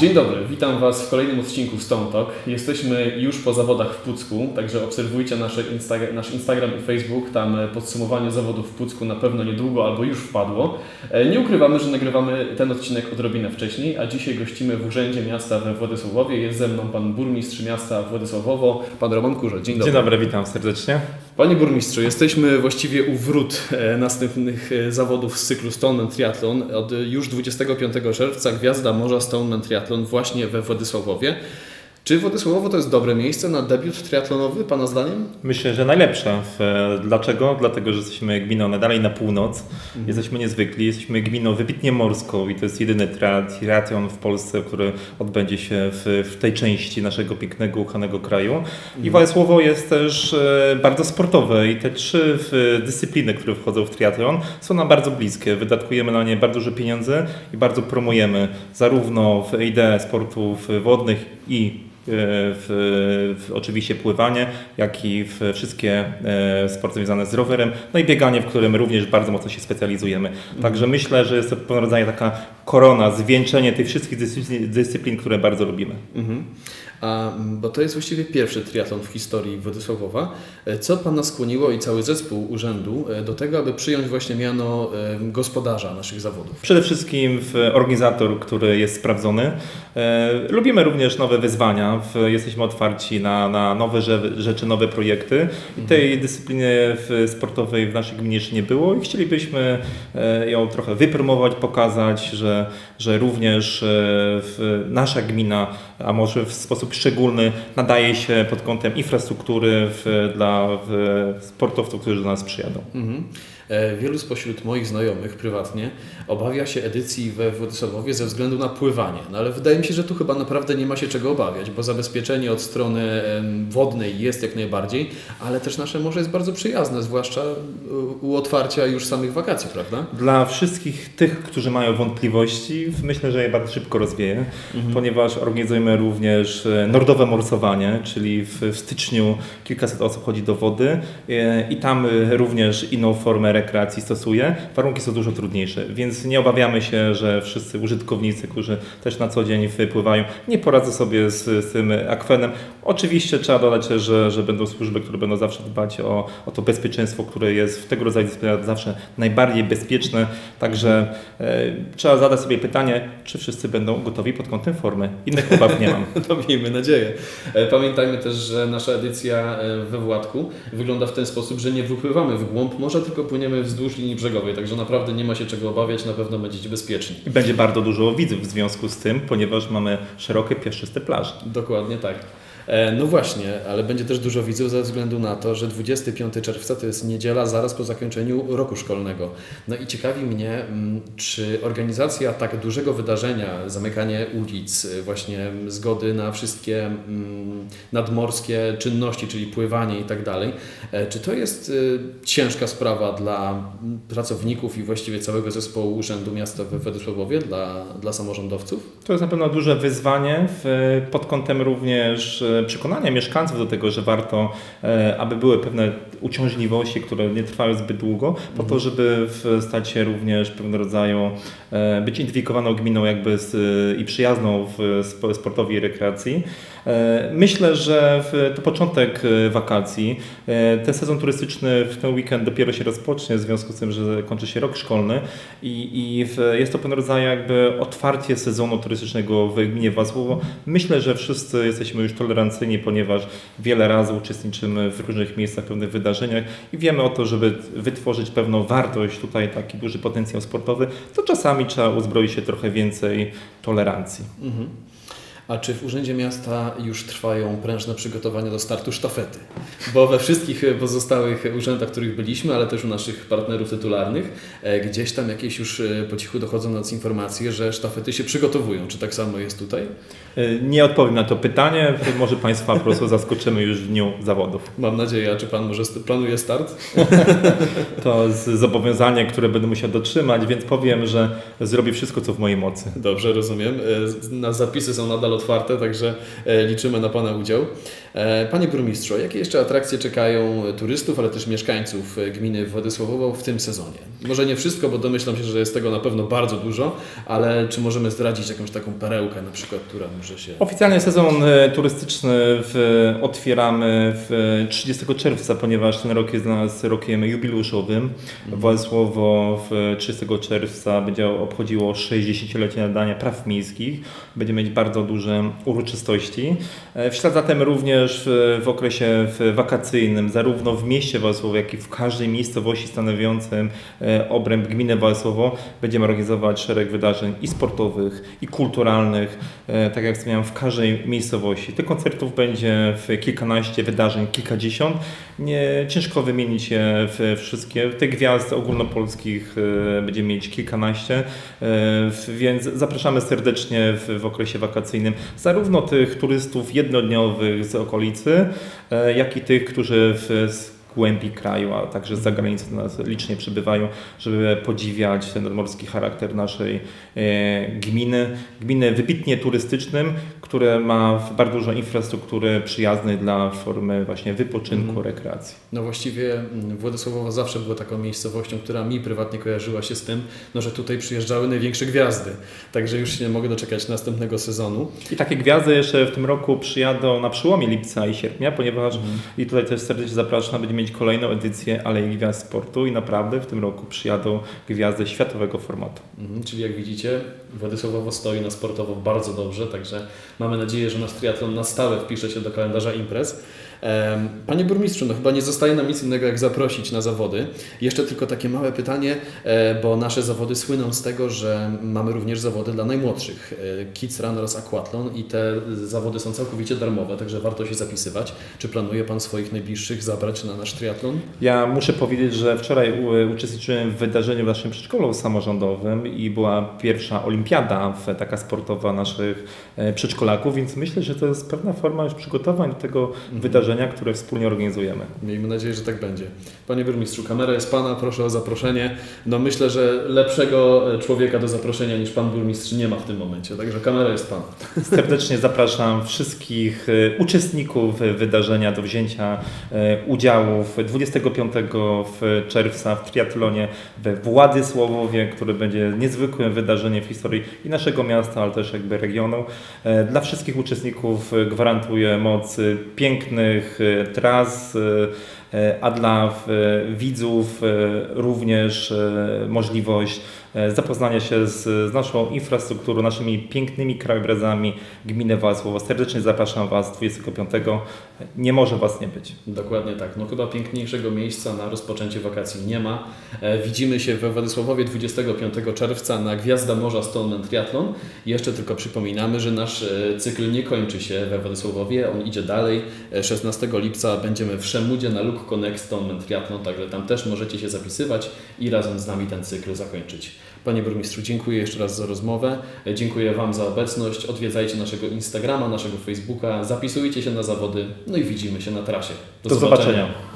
Dzień dobry, witam Was w kolejnym odcinku Stone Talk. Jesteśmy już po zawodach w Pucku, także obserwujcie nasze Insta- nasz Instagram i Facebook. Tam e, podsumowanie zawodów w Pucku na pewno niedługo albo już wpadło. E, Nie ukrywamy, że nagrywamy ten odcinek odrobinę wcześniej, a dzisiaj gościmy w Urzędzie Miasta we Władysławowie. Jest ze mną Pan Burmistrz Miasta Władysławowo, Pan Roman Kurze. Dzień dobry. Dzień dobry, witam serdecznie. Panie Burmistrzu, jesteśmy właściwie u wrót e, następnych zawodów z cyklu Stoneman Triathlon. Od już 25 czerwca Gwiazda Morza Stoneman Triathlon właśnie we Władysławowie. Czy Władysławowo to jest dobre miejsce na debiut triatlonowy, Pana zdaniem? Myślę, że najlepsze. W- Dlaczego? Dlatego, że jesteśmy gminą nadal na północ. Jesteśmy niezwykli, jesteśmy gminą wybitnie morską i to jest jedyny triatlon w Polsce, który odbędzie się w, w tej części naszego pięknego, uchanego kraju. I Władysławo jest też e, bardzo sportowe i te trzy dyscypliny, które wchodzą w triatlon są nam bardzo bliskie. Wydatkujemy na nie bardzo dużo pieniędzy i bardzo promujemy zarówno w ideę sportów wodnych i w, w, oczywiście pływanie, jak i w wszystkie e, sporty związane z rowerem, no i bieganie, w którym również bardzo mocno się specjalizujemy. Także myślę, że jest to pewnego rodzaju taka korona, zwieńczenie tych wszystkich dyscyplin, dyscyplin które bardzo lubimy. Mhm. A, bo to jest właściwie pierwszy triatlon w historii Władysławowa. E, Co Pana skłoniło i cały zespół urzędu e, do tego, aby przyjąć właśnie miano e, gospodarza naszych zawodów? Przede wszystkim w organizator, który jest sprawdzony. E, lubimy również nowe wyzwania. W, jesteśmy otwarci na, na nowe rze- rzeczy, nowe projekty. I tej dyscypliny w, sportowej w naszej gminie jeszcze nie było i chcielibyśmy e, ją trochę wypromować, pokazać, że, że również e, nasza gmina, a może w sposób szczególny, nadaje się pod kątem infrastruktury w, dla w, sportowców, którzy do nas przyjadą. Mhm. E, Wielu spośród moich znajomych prywatnie obawia się edycji we Władysławowie ze względu na pływanie. No ale wydaje mi się, że tu chyba naprawdę nie ma się czego obawiać, bo zabezpieczenie od strony wodnej jest jak najbardziej, ale też nasze morze jest bardzo przyjazne, zwłaszcza u- u otwarcia już samych wakacji, prawda? Dla wszystkich tych, którzy mają wątpliwości, myślę, że je bardzo szybko rozwieję, ponieważ organizujemy również e, nordowe morsowanie, czyli w, w styczniu kilkaset osób chodzi do wody e, i tam e, również inną formę rekreacji stosuje. Warunki są dużo trudniejsze, więc nie obawiamy się, że wszyscy użytkownicy, którzy też na co dzień wypływają, nie poradzą sobie z, z tym akwenem. Oczywiście trzeba dodać, że, że będą służby, które będą zawsze dbać o, o to bezpieczeństwo, które jest w tego rodzaju dyscyplinach zawsze najbardziej bezpieczne. Także e, trzeba zadać sobie pytanie, czy wszyscy będą gotowi pod kątem formy. Innych obaw nie mam. To miejmy nadzieję. E, Pamiętajmy też, że nasza edycja e, we Władku wygląda w ten sposób, że nie wypływamy w głąb morza, tylko płyniemy wzdłuż linii brzegowej, także naprawdę nie ma się czego obawiać, na pewno będziecie bezpieczni. I będzie bardzo dużo widzów w związku z tym, ponieważ mamy szerokie, piaszczyste plaże. Dokładnie tak. E, No właśnie, ale będzie też dużo widzów ze względu na to, że 25 czerwca to jest niedziela zaraz po zakończeniu roku szkolnego. No i ciekawi mnie, mm, czy organizacja tak dużego wydarzenia, zamykanie ulic, y, właśnie zgody na wszystkie mm, nadmorskie czynności, czyli pływanie i tak dalej, e, czy to jest y, ciężka sprawa dla mm, pracowników i właściwie całego zespołu Urzędu Miasta we Władysławowie, dla, dla samorządowców? To jest na pewno duże wyzwanie w, pod kątem również e, przekonania mieszkańców do tego, że warto, e, aby były pewne uciążliwości, które nie trwają zbyt długo, po to, żeby w, stać się również pewnego rodzaju, e, być identyfikowaną gminą jakby z, i przyjazną w spo- sportowi i rekreacji. E, Myślę, że to początek e, wakacji. E, Ten sezon turystyczny w ten weekend dopiero się rozpocznie, w związku z tym, że kończy się rok szkolny i, i jest to pewnego rodzaju jakby otwarcie sezonu turystycznego w gminie Władysławowo. Myślę, że wszyscy jesteśmy już tolerancyjni, ponieważ wiele razy uczestniczymy w różnych miejscach, pewnych wydarzeniach i wiemy o to, żeby wytworzyć pewną wartość, tutaj taki duży potencjał sportowy, to czasami trzeba uzbroić się trochę więcej tolerancji. Mhm. A czy w Urzędzie Miasta już trwają prężne przygotowania do startu sztafety? Bo we wszystkich pozostałych urzędach, w których byliśmy, ale też u naszych partnerów tytularnych, e, gdzieś tam jakieś już e, po cichu dochodzą do nas informacje, że sztafety się przygotowują. Czy tak samo jest tutaj? Y, Nie odpowiem na to pytanie, może Państwa po prostu zaskoczymy już w dniu zawodów. Mam nadzieję, a czy Pan może planuje start? To zobowiązanie, które będę musiał dotrzymać, więc powiem, że zrobię wszystko, co w mojej mocy. Dobrze, rozumiem. E, Na zapisy są nadal otwarte, także e, liczymy na Pana udział. E, Panie burmistrzu, jakie jeszcze atrakcje czekają turystów, ale też mieszkańców e, gminy Władysławowo w tym sezonie? Może nie wszystko, bo domyślam się, że jest tego na pewno bardzo dużo, ale czy możemy zdradzić jakąś taką perełkę na przykład, która może się... Oficjalnie sezon turystyczny w, otwieramy w 30 czerwca, ponieważ ten rok jest dla nas rokiem jubileuszowym. Władysławo w 30 czerwca będzie obchodziło 60-lecie nadania praw miejskich. Będziemy mieć bardzo duże uroczystości. E, W ślad zatem również w, okresie wakacyjnym, zarówno w mieście Władysławo, jak i w każdej miejscowości stanowiącym e, obręb gminy Władysławo będziemy organizować szereg wydarzeń i sportowych, i kulturalnych, e, tak jak wspomniałem, w każdej miejscowości. Tych koncertów będzie w kilkanaście wydarzeń, kilkadziesiąt. Nie, ciężko wymienić je wszystkie. Tych gwiazd ogólnopolskich będziemy mieć kilkanaście, więc zapraszamy serdecznie w, w okresie wakacyjnym zarówno tych turystów jednodniowych z okolicy, e, jak i tych, którzy w, głębi kraju, a także z zagranicy do nas licznie przybywają, żeby podziwiać ten nadmorski charakter naszej e, gminy. Gminy wybitnie turystycznym, które ma bardzo dużo infrastruktury przyjaznej dla formy właśnie wypoczynku, Mhm. rekreacji. No właściwie mm, Władysławowo zawsze była taką miejscowością, która mi prywatnie kojarzyła się z tym, no, że tutaj przyjeżdżały największe gwiazdy. Także już się nie mogę doczekać następnego sezonu. I takie gwiazdy jeszcze w tym roku przyjadą na przełomie lipca i sierpnia, ponieważ i tutaj też serdecznie zapraszam, będziemy mieć kolejną edycję Alei Gwiazd Sportu i naprawdę w tym roku przyjadą gwiazdy światowego formatu. Mhm, czyli jak widzicie, Władysławowo stoi na sportowo bardzo dobrze, także mamy nadzieję, że nasz triatlon na stałe wpisze się do kalendarza imprez. Panie burmistrzu, no chyba nie zostaje nam nic innego jak zaprosić na zawody. Jeszcze tylko takie małe pytanie, e, bo nasze zawody słyną z tego, że mamy również zawody dla najmłodszych. e, Kids Run oraz Aquathlon i te zawody są całkowicie darmowe, także warto się zapisywać. Czy planuje Pan swoich najbliższych zabrać na nasz triatlon? Ja muszę powiedzieć, że wczoraj uczestniczyłem w wydarzeniu w naszym przedszkolu samorządowym i była pierwsza olimpiada taka sportowa naszych e, przedszkolaków, więc myślę, że to jest pewna forma już przygotowań do tego wydarzenia, które wspólnie organizujemy. Miejmy nadzieję, że tak będzie. Panie burmistrzu, kamera jest Pana, proszę o zaproszenie. No myślę, że lepszego e, człowieka do zaproszenia niż Pan burmistrz nie ma w tym momencie, także kamera jest Pana. Serdecznie zapraszam wszystkich e, uczestników wydarzenia do wzięcia e, udziału w 25 w czerwca w triatlonie we Władysławowie, które będzie niezwykłym wydarzeniem w historii i naszego miasta, ale też jakby regionu. Dla wszystkich uczestników gwarantuję moc e, pięknych e, tras, e, a dla e, widzów e, również e, możliwość e, zapoznania się z, naszą infrastrukturą, naszymi pięknymi krajobrazami gminy Władysławo. Serdecznie zapraszam Was 25. Nie może Was nie być. Dokładnie tak. No chyba piękniejszego miejsca na rozpoczęcie wakacji nie ma. E, widzimy się we Władysławowie 25 czerwca na Gwiazda Morza Stoneman Triathlon. Jeszcze tylko przypominamy, że nasz e, cykl nie kończy się we Władysławowie, on idzie dalej. E, 16 lipca będziemy w Szemudzie na Luke Connect Stoneman Triathlon, także tam też możecie się zapisywać i razem z nami ten cykl zakończyć. Panie burmistrzu, dziękuję jeszcze raz za rozmowę. Dziękuję Wam za obecność. Odwiedzajcie naszego Instagrama, naszego Facebooka, zapisujcie się na zawody, no i widzimy się na trasie. Do zobaczenia.